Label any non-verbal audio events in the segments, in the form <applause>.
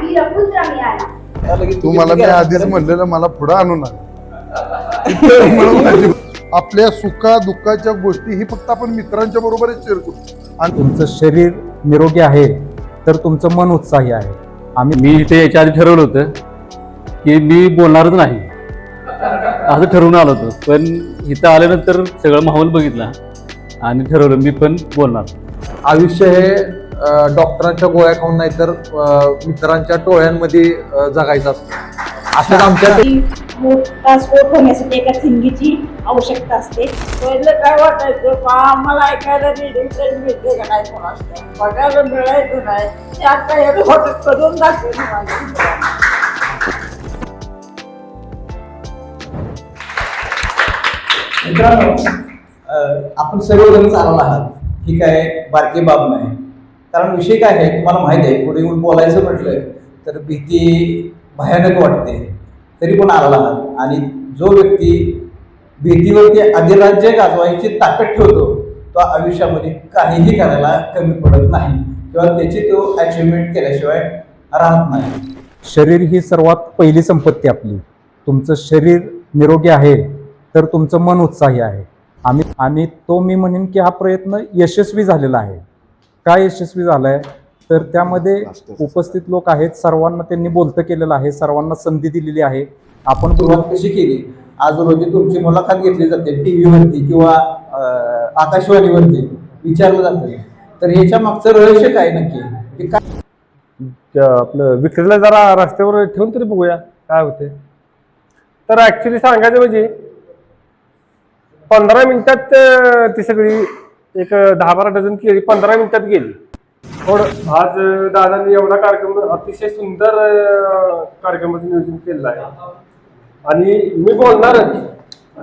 वीरपुत्र मिळाला तुम्हाला मी आधीच म्हणलेलं मला पुढं आणू नका. आपल्या सुखा दुःखाच्या गोष्टी ही फक्त आपण मित्रांच्या बरोबरच शेअर करू. आणि तुमचं शरीर निरोगी आहे तर तुमचं मन उत्साही आहे. आम्ही मी इथे याच्या आधी ठरवलं होतं की मी बोलणारच नाही. असं ठरवून आलो होतो. पण इथं आल्यानंतर सगळं माहोल बघितला आणि ठरवलं मी पण बोलणार. आयुष्य हे डॉक्टरांच्या गोळ्या खाऊन नाही तर मित्रांच्या टोळ्यांमध्ये जगायचं असतं. असं आमच्या मोठा स्फोट होण्यासाठी एका थिंगीची आवश्यकता असते. पहिलं काय वाटायचं पा आम्हाला ऐकायला रिडिंग मिळते का नाही बघायला मिळायचं नाही. ते आता हे हॉटेल करून दाखवलं. मित्रांनो आपण सर्वजण चालवला आहात. ही काय बारकी बाब नाही. कारण विषय काय आहे तुम्हाला माहिती आहे पुढे येऊन बोलायचं म्हटलं तर भीती भयानक वाटते तरी पण आला आणि जो व्यक्ती भीतीवरती अधिराज्य गाजवायची ताकद ठेवतो तो आयुष्यामध्ये काहीही करायला कमी पडत नाही किंवा त्याची तो अचिव्हमेंट केल्याशिवाय राहत नाही. शरीर ही सर्वात पहिली संपत्ती आपली. तुमचं शरीर निरोगी आहे तर तुमचं मन उत्साही आहे. आम्ही आणि तो मी म्हणेन की हा प्रयत्न यशस्वी झालेला आहे. का यशस्वी झालाय? तर त्यामध्ये उपस्थित लोक आहेत. सर्वांना त्यांनी बोलतं केलेलं आहे. सर्वांना संधी दिलेली आहे. आपण सुरुवात कशी केली? आज रोजी तुमची मुलाखत घेतली जाते. टी व्हीवरती किंवा आकाशवाणीवरती. विचारलं जातं. तर ह्याच्या मागचं रहस्य काय नक्की? की काय आपलं विक्रीला जरा रस्त्यावर ठेवून तरी बघूया. काय होते तर ऍक्च्युली सांगायचं म्हणजे पंधरा मिनिटात ती सगळी एक दहा बारा डझन केळी पंधरा मिनिटात गेली. थोडं आज दादांनी एवढा कार्यक्रम अतिशय सुंदर कार्यक्रमाचं नियोजन केलेलं आहे. आणि मी बोलणारच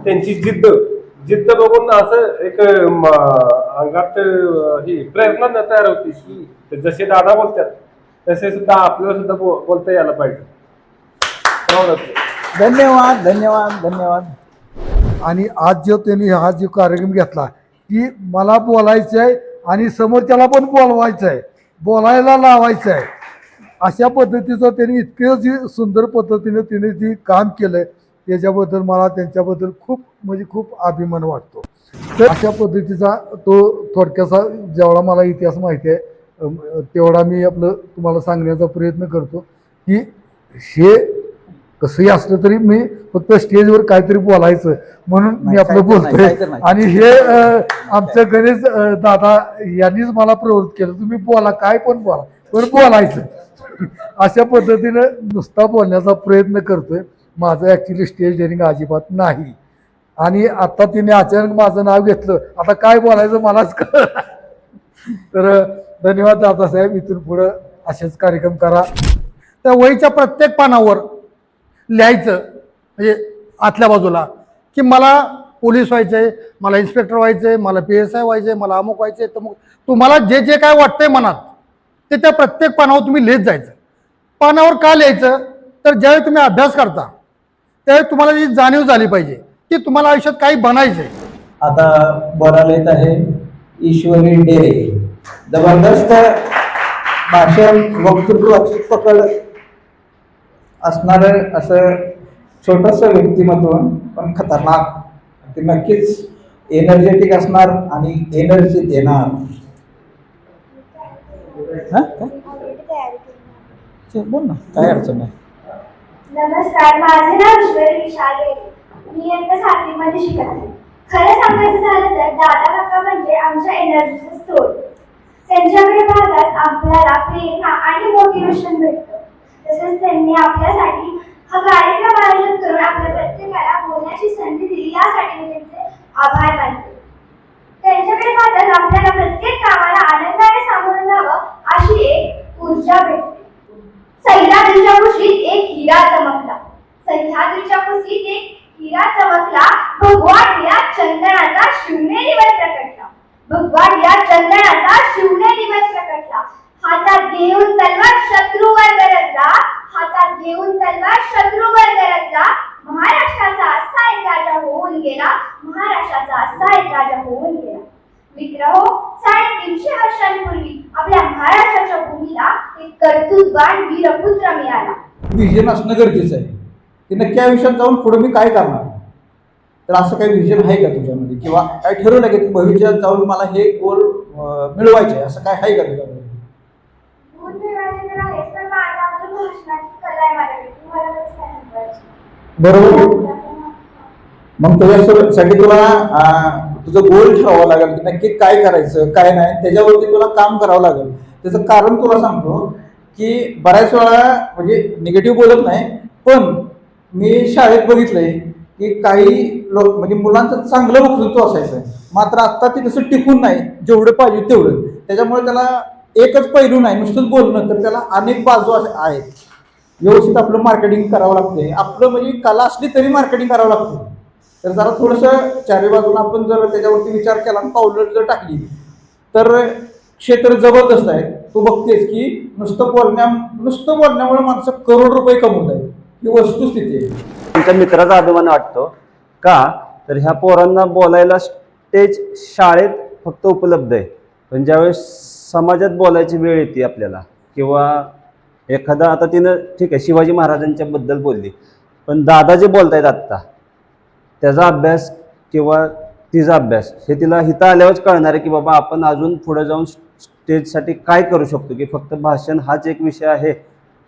त्यांची जिद्द. जिद्द बघून असं एक अंगात ही प्रेरणा तयार होती की जसे दादा बोलतात तसे सुद्धा आपल्याला सुद्धा बो- बोलता यायला पाहिजे. हो धन्यवाद धन्यवाद धन्यवाद. आणि आज जो त्यांनी हा जो कार्यक्रम घेतला की मला बोलायचं आहे आणि समोरच्याला पण बोलवायचं आहे बोलायला लावायचं आहे अशा पद्धतीचं त्यांनी इतकं जी सुंदर पद्धतीने तिने जी काम केलं त्याच्याबद्दल मला त्यांच्याबद्दल खूप म्हणजे खूप अभिमान वाटतो. तर अशा पद्धतीचा तो थोडक्याचा जेवढा मला इतिहास माहिती आहे तेवढा मी आपलं तुम्हाला सांगण्याचा प्रयत्न करतो की हे कसंही असलं तरी मी फक्त स्टेजवर काहीतरी बोलायचं म्हणून मी आपलं बोलतोय. आणि हे आमचं गणेश दादा यांनीच मला प्रवृत्त केलं. तुम्ही बोला काय पण बोला. पण बोलायचं. अशा पद्धतीनं नुसता बोलण्याचा प्रयत्न करतोय. माझं ॲक्च्युली स्टेज डेअरिंग अजिबात नाही. आणि आता तिने अचानक माझं नाव घेतलं. आता काय बोलायचं मलाच कळ तर धन्यवाद दादासाहेब इथून पुढं असेच कार्यक्रम करा. त्या वहीच्या प्रत्येक पानावर लिहायचं म्हणजे आतल्या बाजूला की मला पोलीस व्हायचं आहे मला इन्स्पेक्टर व्हायचं आहे मला पी एस आय व्हायचं आहे मला अमुक व्हायचं आहे तमुक. तुम्हाला जे जे काय वाटतंय मनात ते त्या प्रत्येक पानावर तुम्ही लिहित जायचं. पानावर का लिहायचं? तर ज्यावेळी तुम्ही अभ्यास करता त्यावेळी तुम्हाला जी जाणीव झाली पाहिजे की तुम्हाला आयुष्यात काही बनायचं आहे आता बोलायला येत आहे ईश्वरी डेरे. जबरदस्त भाषण वक्तृत्वाची पकड असणारं असं छोटस व्यक्तिमत्व पण खतरनाक. ते नक्कीच एनर्जेटिक असणार आणि एनर्जी देणार. काय? बोल ना काय अडचण नाही नमस्कार माझे नाव ईश्वरी विशाले. मी इयत्ता सातवीमध्ये शिकत आहे. खरं सांगायचं झालं तर दादा काका म्हणजे आमच्या एनर्जीचा स्त्रोत त्यांच्याकडे पाहताच आपल्याला प्रेरणा आणि मोटिवेशन भेटतं. तसेच त्यांनी आपल्यासाठी हा कार्यक्रम आयोजन करून आपल्या प्रत्येकाला बोलण्याची संधी दिली. यासाठी मी त्यांचे आभार मानते. त्यांच्याकडे पाहताच आपल्याला प्रत्येक कामाला आनंदाने सामोरं जावं अशी एक ऊर्जा भेटते. सह्याद्रीच्या कुशीत एक हिरा चमकला. सह्याद्रीच्या कुशीत एक हिरा चमकला. भगवान या चंदनाचा शिवनेरी वर प्रकटला. भगवान या चंदनाचा शिवनेरी वर प्रकटला. हातात घेऊन तलवार शत्रूवर गरजला. हातात घेऊन तलवार शत्रूवर गरजला महाराष्ट्राचा असा एक राजा होऊन गेला. महाराष्ट्राचा असा एक राजा होऊन गेला. मित्र हो साडेतीनशे वर्षांपूर्वी आपल्या महाराष्ट्राच्या भूमीला एक कर्तृत्वान वीरपुत्र मिळाला. विजन असणं गरजेचं आहे. की नक्की आयुष्यात जाऊन पुढे मी काय करणार? तर असं काही विजन आहे का तुझ्यामध्ये? किंवा काय ठरवलं की भविष्यात जाऊन मला हे गोल मिळवायचे असं काय आहे का तुझ्यामध्ये गुण मिळवायचे तर आहेच, पण माझ्या अजून भाषणाची कला आहे माझ्याकडे. ती मला कसं काय समजायची? बरोबर? मग त्याच्यासाठी तुला तुझं गोल ठरवावं लागेल की नक्की काय करायचं काय नाही त्याच्यावरती तुला काम करावं लागेल. त्याचं कारण तुला सांगतो की बऱ्याच वेळा म्हणजे निगेटिव्ह बोलत नाही पण मी शाळेत बघितलंय की काही लोक म्हणजे मुलांचं चांगलं वक्तृत्व असायचं. मात्र आता ते तसं टिकून नाही जेवढं पाहिजे तेवढं. त्याच्यामुळे त्याला एकच पैलू नाही नुसतंच बोलणं तर त्याला अनेक बाजू आहेत. व्यवस्थित आपलं मार्केटिंग करावं लागते आपलं म्हणजे कला असली तरी मार्केटिंग करावं लागते तर जरा थोडंसं चारी बाजून आपण जर त्याच्यावरती विचार केला आणि पावलं जर टाकली तर क्षेत्र जबरदस्त आहे. तू बघतेस की नुसतं बोलण्या नुसतं बोलण्यामुळे माणसं करोड रुपये कमवत आहेत. ही वस्तुस्थिती आहे. तुमच्या मित्राचा अभिमान वाटतो का? तर ह्या पोरांना बोलायला स्टेज शाळेत फक्त उपलब्ध आहे. पण ज्यावेळेस समाजात बोलायची वेळ येते आपल्याला किंवा एखादा आता तिनं ठीक आहे शिवाजी महाराजांच्या बद्दल बोलली. पण दादा जे बोलतायत आत्ता त्याचा अभ्यास किंवा तिचा अभ्यास हे तिला हिथं आल्यावरच कळणार आहे की बाबा आपण अजून पुढे जाऊन स्टेजसाठी काय करू शकतो की फक्त भाषण हाच एक विषय आहे.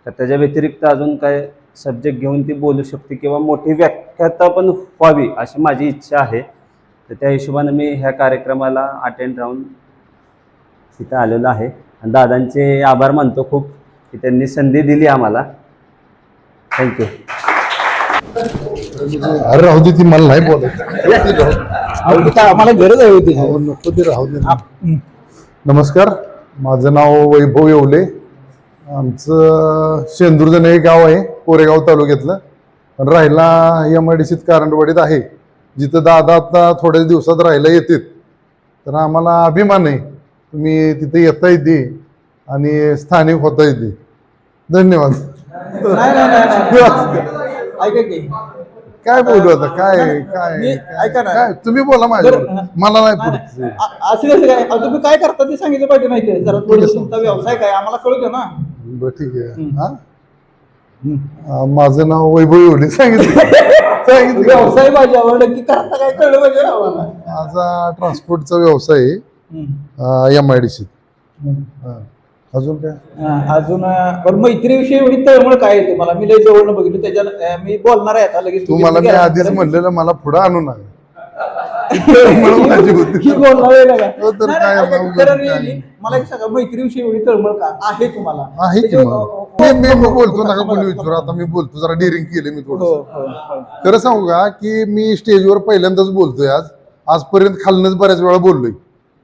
तर त्याच्या व्यतिरिक्त अजून काय सब्जेक्ट घेऊन ती बोलू शकते किंवा मोठी व्याख्याता पण व्हावी अशी माझी इच्छा आहे. तर त्या हिशोबानं मी ह्या कार्यक्रमाला अटेंड राहून तिथं आलेलो आहे. आणि दादांचे आभार मानतो खूप. की त्यांनी संधी दिली आम्हाला. थँक्यू अरे राहू दे ती मला नाही बोलत. आम्हाला गरज आहे होती. नको ते राहू दे. नमस्कार माझं नाव वैभव येवले. आमचं शेंदूरजण हे गाव आहे कोरेगाव तालुक्यातलं. पण राहिला एम आय डी सीत कारंडवाडीत आहे. जिथं दादा आता थोड्याच दिवसात राहायला येतात तर आम्हाला अभिमान आहे. तुम्ही तिथे येता येते आणि स्थानिक होता येते धन्यवाद. ऐका की. काय बोलू आता? काय काय ऐका ना. काय? तुम्ही बोला माझ्या. मला नाही पुढचं. अ- असं कसं काय? अहो, तुम्ही काय करता ते सांगितलं पाहिजे माहिती आहे. जरा थोडं तुमचा व्यवसाय काय आम्हाला कळू दे ना. बरं ठीक आहे. हा? माझं नाव वैभव येवले. सांगितलं. सांगितलं. व्यवसाय पाहिजे आवड की करता काय कळलं पाहिजे ना आम्हाला. माझा ट्रान्सपोर्टचा व्यवसाय आहे. एम आय डी सी अजून काय? हा, अजून अं, बरं मैत्रीविषयी एवढी तळमळ काय आहे तुम्हाला? मी लय जवळ बघितलं त्याच्या मी बोलणार आहे आता लगेच तुम्हाला मी आधीच म्हणलेलं मला पुढे आणू नका. <laughs> म्हणून माझी होती. की बोलणार आहे का? हो तर नाही, काय नाही, आता ऐका, खरं उगाच really, काय. मला एक सांगा मैत्रीविषयी एवढी तळमळ का? आहे तुम्हाला? आहे की त्याच्या- मग? मी मी- मी बोलतो नका कोणी विचारू. आता मी बोलतो जरा केले मी हो, थोडं हो, हो. खरं सांगू का की मी स्टेजवर पहिल्यांदाच बोलतोय आज. आजपर्यंत खालनच बऱ्याच वेळा बोललोय.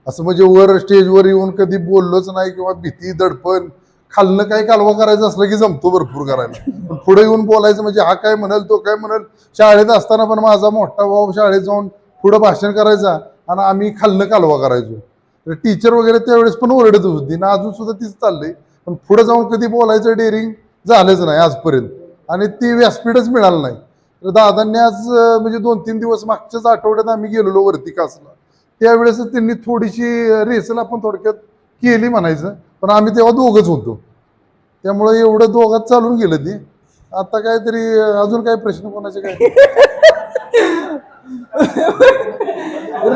असं म्हणजे वर स्टेजवर येऊन कधी बोललोच नाही किंवा भीती दडपण खालनं काय कालवा करायचं असलं की जमतो भरपूर करायला. पण पुढे येऊन बोलायचं म्हणजे हा काय म्हणाल तो काय म्हणाल शाळेत असताना पण माझा मोठा भाऊ शाळेत जाऊन पुढं भाषण करायचा आणि आम्ही खालनं कालवा करायचो. टीचर वगैरे त्यावेळेस पण ओरडत होती ना अजून सुद्धा तीच चाललंय. पण पुढे जाऊन कधी बोलायचं डेअरिंग झालंच नाही आजपर्यंत. आणि ती व्यासपीठच मिळालं नाही. तर दादांनी आज म्हणजे दोन तीन दिवस मागच्याच आठवड्यात आम्ही गेलेलो वरती कासला. त्यावेळेस त्यांनी थोडीशी रेसल आपण थोडक्यात केली म्हणायचं. पण आम्ही तेव्हा दोघंच होतो. त्यामुळे एवढं दोघात चालून गेलं ते. आता काहीतरी अजून काही प्रश्न कोणाचे काय? <laughs>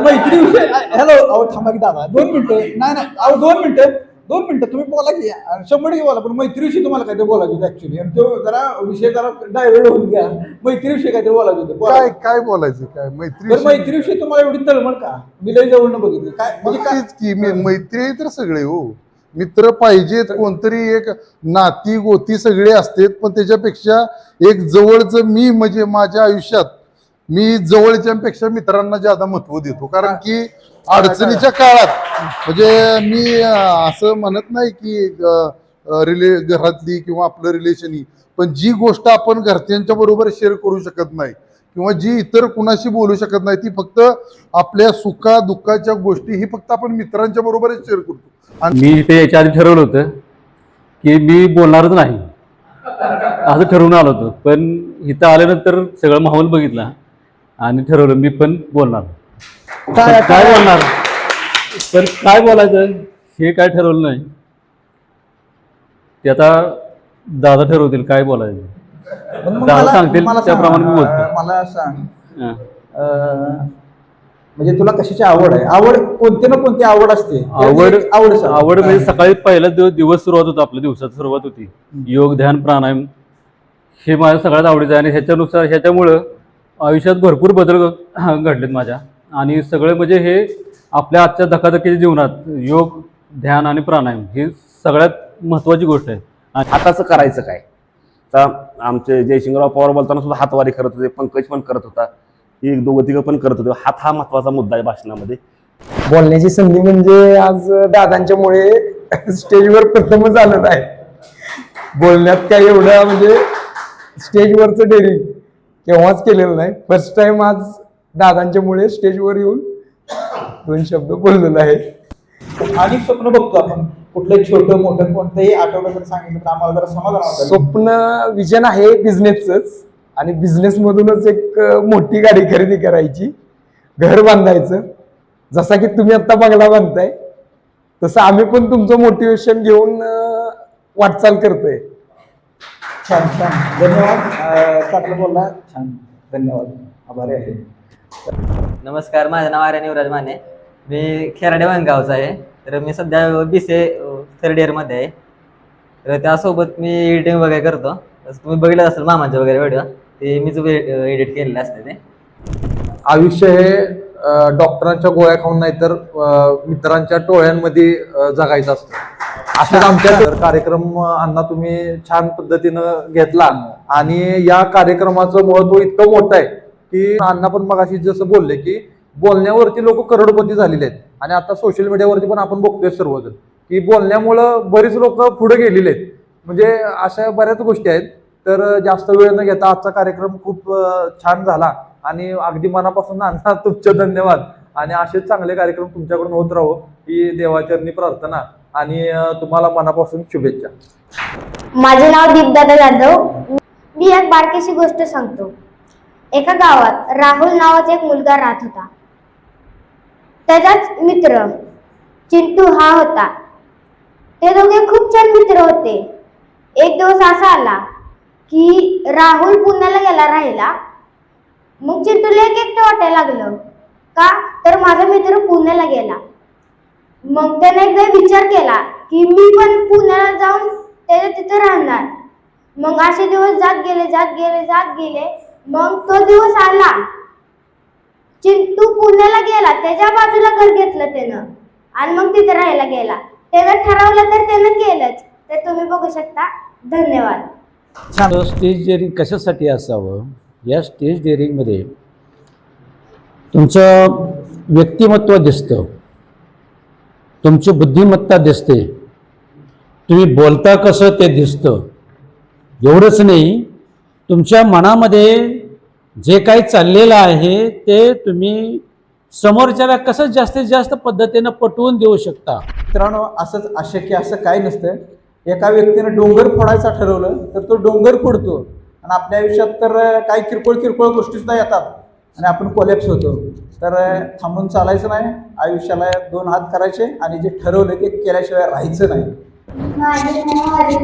मैत्री हॅलो अहो थांबा की दादा. दोन मिनिटं. नाही नाही अहो दोन मिनिटं. दोन मिनिटं तुम्ही बोला की शंभर टक्के बोला पण मैत्रीविषयी तुम्हाला काहीतरी बोलायचं होतं ऍक्च्युली आणि तो जरा विषय जरा डायव्हर्ट होऊन घ्या मैत्रीविषयी काहीतरी बोलायचं होतं. बोला. काय काय बोलायचं काय? मैत्री मैत्रीविषयी तुम्हाला एवढी तळमळ का? मी लय जवळनं बघितली. काय म्हणजे काय? तेच की मी मैत्री तर सगळे हो. मित्र पाहिजेत कोणतरी एक नाती गोती सगळे असतात पण त्याच्यापेक्षा एक जवळचं मी म्हणजे माझ्या आयुष्यात मी जवळच्यापेक्षा मित्रांना ज्यादा महत्त्व देतो. कारण की अडचणीच्या काळात म्हणजे मी असं म्हणत नाही की रिले घरातली किंवा आपलं रिलेशन पण जी गोष्ट आपण घरच्यांच्या बरोबर शेअर करू शकत नाही किंवा जी इतर कुणाशी बोलू शकत नाही ती फक्त आपल्या सुखा दुःखाच्या गोष्टी ही फक्त आपण मित्रांच्या बरोबरच शेअर करतो. आणि मी इथे याच्या आधी ठरवलं होतं की मी बोलणारच नाही. असं ठरवून आलो होतो. पण इथं आल्यानंतर सगळं माहोल बघितला आणि ठरवलं मी पण बोलणार. काय बोलणार? पण काय बोलायचं? हे काय ठरवलं नाही. ते आता दादा ठरवतील काय बोलायचं. मग दादा मला- सांगतील मला सांग, त्याप्रमाणे मी बोलतो. अं, मला सांग. हां. अं, म्हणजे तुला कशाची आवड आहे? आवड कोणती ना कोणती आवड असते. आवड आवड सांग. आवड म्हणजे सकाळी पहिला दिवस दिवस सुरुवात होता आपल्या दिवसाची सुरुवात होती. योग ध्यान प्राणायाम. हे माझ्या सगळ्यात आवडीचं आहे आणि ह्याच्यानुसार ह्याच्यामुळं आयुष्यात भरपूर बदल घ- घडलेत माझ्या. आणि सगळे म्हणजे हे आपल्या आजच्या धकाधकीच्या जीवनात योग ध्यान आणि प्राणायाम ही सगळ्यात महत्त्वाची गोष्ट आहे. आणि हाताचं करायचं काय? आता आमचे जयसिंगराव पवार बोलताना सुद्धा हातवारी करत होते पंकज पण करत होता. एक दोघं तिघं पण करत होते. हात हा महत्त्वाचा मुद्दा आहे भाषणामध्ये. बोलण्याची संधी म्हणजे आज दादांच्यामुळे स्टेजवर प्रथमच आलं आहे बोलण्यात काय एवढं म्हणजे स्टेजवरचं डेअरिंग केव्हाच केलेलं नाही. फर्स्ट टाइम आज दादांच्यामुळे स्टेजवर येऊन दोन शब्द बोललेलो आहे. आणि स्वप्न बघतो आपण. कुठलं छोटं मोठं कोणतंही आठवलं तर सांगितलं तर आम्हाला जरा समाधान. स्वप्न विजन आहे बिझनेसच आणि बिझनेस मधूनच एक मोठी गाडी खरेदी करायची. घर बांधायचं. जसा की तुम्ही आता बंगला बांधताय तसं आम्ही पण तुमचं मोटिवेशन घेऊन वाटचाल करतोय. छान छान. धन्यवाद. चांगलं बोलला. छान. धन्यवाद. आभारी आहे. नमस्कार. माझं नाव आर्यन युवराज माने. मी खेराडे वनगावचा आहे. तर मी सध्या बी सी थर्ड इयरमध्ये आहे. तर त्यासोबत मी एडिटिंग वगैरे करतो. तुम्ही बघितलं असेल मामांचे वगैरे व्हिडिओ ते मीच एडिट केलेले असते ते. आयुष्य हे डॉक्टरांच्या गोळ्या खाऊन नाही तर अं, मित्रांच्या टोळ्यांमध्ये जगायचं असतं. अशाच आमच्या <laughs> कार्यक्रम अं, अण्णा तुम्ही छान पद्धतीनं घेतला. आणि या कार्यक्रमाचं महत्त्व इतकं मोठं आहे की अण्णा पण मग जसं बोलले की बोलण्यावरती लोक करोडपती झालेले आहेत. आणि आता सोशल मीडियावरती पण आपण बघतोय सर्वजण. की बोलण्यामुळं बरीच लोक पुढे गेलेले आहेत. म्हणजे अशा बऱ्याच गोष्टी आहेत. तर जास्त वेळ न घेता आजचा कार्यक्रम खूप छान झाला. आणि अगदी मनापासून <laughs> अण्णा तुमचे धन्यवाद. आणि असेच चांगले कार्यक्रम तुमच्याकडून होत राहो ही देवाचरणी प्रार्थना. आणि तुम्हाला मनापासून शुभेच्छा. माझे नाव दीपदादा जाधव. मी एक बारकीशी गोष्ट सांगतो. एका गावात राहुल नावाचा एक मुलगा राहत होता. त्याचाच मित्र चिंटू हा होता. ते दोघे खूप छान मित्र होते. एक दिवस असा आला की राहुल पुण्याला गेला राहिला मग चिंटूला एक एकटं वाटायला लागलं. का? तर माझा मित्र पुण्याला गेला. मग त्याने एकदा विचार केला की मी पण पुण्याला जाऊन त्याच्या तिथे राहणार. मग असे दिवस जात गेले जात गेले जात गेले. मग तो दिवस आला. चिंटू पुण्याला गेला त्याच्या बाजूला घर घेतलं त्यानं. आणि मग तिथे राहायला गेला. त्यानं ठरवलं तर त्यानं केलंच. तर तुम्ही बघू शकता. धन्यवाद. स्टेज डेअरिंग कशासाठी असावं? या स्टेज डेअरिंगमध्ये तुमचं व्यक्तिमत्व दिसतं. तुमची बुद्धिमत्ता दिसते. तुम्ही बोलता कसं ते दिसतं. एवढंच नाही तुमच्या मनामध्ये जे काही चाललेलं आहे ते तुम्ही समोरच्याला कसं जास्तीत जास्त पद्धतीनं पटवून देऊ शकता? मित्रांनो असंच अशक्य असं काय नसतं. एका व्यक्तीनं डोंगर फोडायचा ठरवलं तर तो डोंगर फोडतो. आणि आपल्या आयुष्यात तर काही किरकोळ किरकोळ गोष्टी सुद्धा येतात. आणि आपण कोलॅप्स होतो. तर थांबून चालायचं नाही. आयुष्याला दोन हात करायचे आणि जे ठरवलं ते केल्याशिवाय राहायचं नाही. माझे नाव आहे.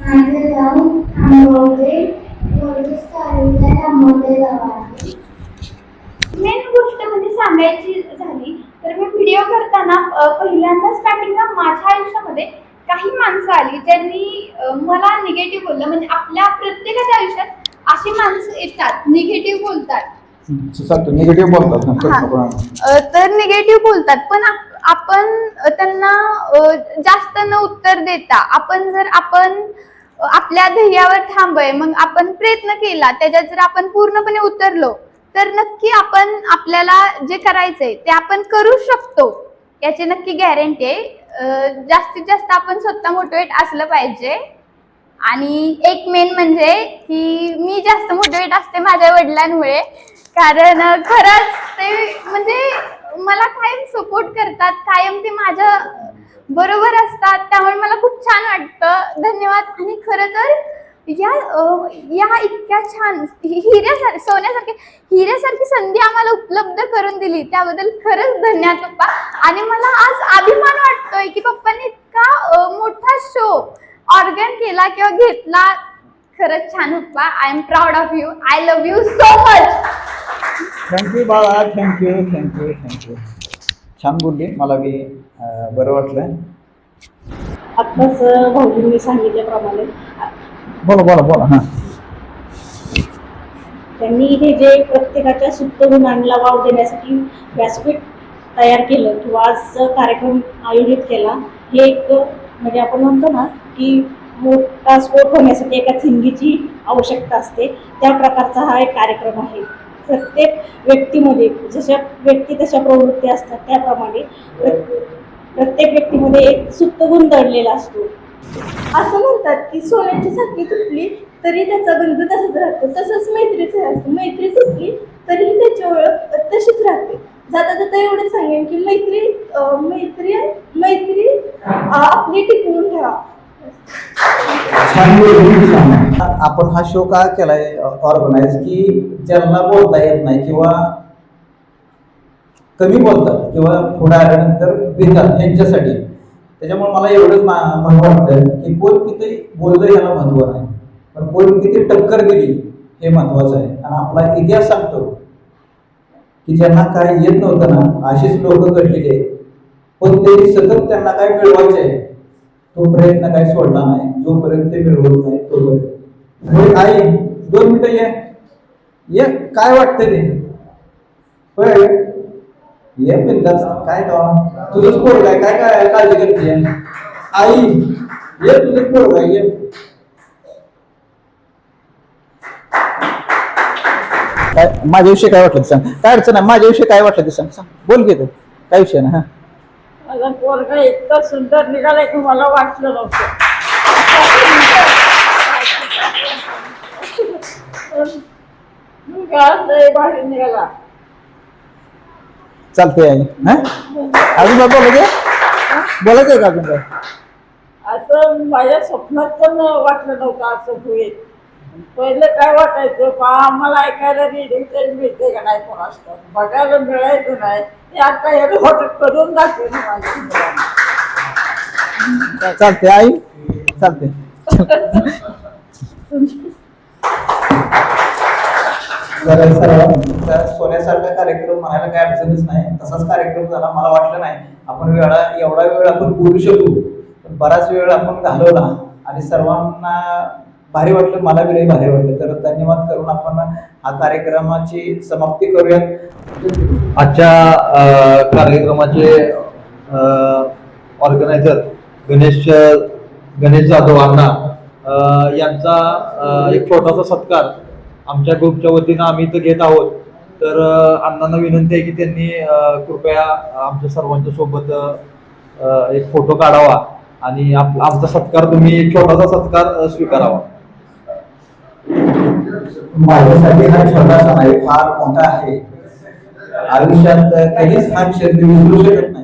माझे गाव थांबवले पोलीस तालुक्यात थांबवले गाव आहे मेन गोष्ट म्हणजे सांगायची झाली तर मी व्हिडिओ करताना पहिल्यांदा स्टार्टिंगला माझ्या आयुष्यामध्ये काही माणसं आली ज्यांनी मला निगेटिव्ह बोललं. म्हणजे आपल्या प्रत्येकाच्या आयुष्यात अशी माणसं येतात निगेटिव्ह बोलतात. निगेटिव्ह बोलतात. <laughs> तर निगेटिव्ह बोलतात. पण आप- आपण त्यांना जास्त न उत्तर देता आपण जर आपण आपल्या ध्येयावर थांबय. मग आपण प्रयत्न केला. त्याच्यात जर आपण पूर्णपणे उतरलो तर नक्की आपण आपल्याला जे करायचंय ते आपण करू शकतो. याची नक्की गॅरंटी आहे. जास्तीत जास्त आपण स्वतः मोटिवेट असलं पाहिजे. आणि एक मेन म्हणजे की मी जास्त मोटिवेट असते माझ्या वडिलांमुळे. कारण खरंच ते म्हणजे मला कायम सपोर्ट करतात. कायम ते माझ्या बरोबर असतात. त्यामुळे मला खूप छान वाटतं. धन्यवाद. आणि खरं तर या या इतक्या छान हि- सोन्यासारखे हिऱ्यासारखी संधी आम्हाला उपलब्ध करून दिली. त्याबद्दल खरंच धन्यवाद पप्पा. आणि मला आज अभिमान वाटतोय की पप्पांनी इतका मोठा शो ऑर्गन केला किंवा घेतला. खरंच छान पप्पा. I am proud of you I love you so much thank you बाळा. Thank you thank you thank you छान बोलली. मला बी बरं वाटलं. आत्ताच भाऊजींनी सांगितल्याप्रमाणे. बोला बोला बोला. हां. त्यांनी हे जे प्रत्येकाच्या सुप्त गुणांना वाव देण्यासाठी व्यासपीठ तयार केलं किंवा आज कार्यक्रम आयोजित केला हे एक म्हणजे आपण म्हणतो ना की मोठा स्फोट होण्यासाठी एका थिंगीची आवश्यकता असते. त्या प्रकारचा हा एक कार्यक्रम आहे. प्रत्येक व्यक्तीमध्ये जशा व्यक्ती तशा प्रवृत्ती असतात त्याप्रमाणे प्रत्येक व्यक्तीमध्ये एक सुप्त गुण दडलेला असतो. असं म्हणतात की सोन्याची साखळी तुटली तरी त्याचा गंध तसाच राहतो तसंच मैत्रीचं असतं मैत्री तुटली तरीही त्याची ओळख तशीच राहते. जाता जाता एवढं सांगेन की मैत्री मैत्री मैत्री आपली टिकवून ठेवा. आपण हा शो का केलाय ऑर्गनाईज की ज्यांना बोलता येत नाही किंवा कमी बोलतात किंवा पुढे आल्यानंतर भितात यांच्यासाठी. त्याच्यामुळे मला एवढंच मा- महत्त्व वाटतं की कोण किती बोललं याला महत्त्व नाही. पण कोण किती टक्कर दिली हे महत्वाचं आहे. आणि आपला इतिहास सांगतो की ज्यांना काय येत नव्हतं ना अशीच लोक घडलेली आहेत. पण ते सतत त्यांना काय मिळवायचे आहे तो प्रयत्न काही सोडला नाही. जोपर्यंत ते मिळवत नाही तोपर्यंत. होय, आई दोन मिनिटं ये. ये काय वाटतं ते? होय. ये बिंदास. काय का तुझंच पोरग आहे. काय काय काळजी करते? आई ये तुझं पोर आहे. ये. काय माझ्याविषयी काय वाटलं सांग? काय अडचण आहे माझ्याविषयी काय वाटलं ते सांग? सांग. बोल घेतो काय विषय ना हा. माझा पोरगा इतका सुंदर निघालाय की मला वाटलं नव्हतं. भारी निघाला. चालतंय आई. हा? अजून काय बोलायचं बोलायचं आहे का अजून काय? असं माझ्या स्वप्नात पण वाटलं नव्हतं असं होईल. पहिलं काय वाटायचं पा आम्हाला ऐकायला रिडिंग तरी मिळते का नाही कोणाच? बघायला मिळायचं नाही. ते आता हे हॉटेल करून मुलांना. चालते आई. चालते सर्व सोन्यासारखा कार्यक्रम म्हणायला काही अडचणच नाही. तसाच कार्यक्रम झाला मला वाटलं नाही. आपण वेळा एवढा वेळ आपण बोलू शकू पण बराच वेळ आपण घालवला आणि सर्वांना भारी वाटलं मला बी भारी वाटलं. तर धन्यवाद करून आपण हा कार्यक्रमाची समाप्ती करूयात. आजच्या कार्यक्रमाचे ऑर्गनायझर गणेश गणेश जाधव अण्णा यांचा एक छोटासा सत्कार आमच्या ग्रुपच्या वतीनं आम्ही इथं घेत आहोत. तर अण्णांना विनंती आहे की त्यांनी कृपया आमच्या सर्वांच्या सोबत एक फोटो काढावा आणि आप- आमचा सत्कार तुम्ही एक छोटासा सत्कार स्वीकारावा. माझ्यासाठी हा छोटासा नाही फार मोठा आहे. आयुष्यात कधीच हा क्षेत्र मी विसरू शकत नाही.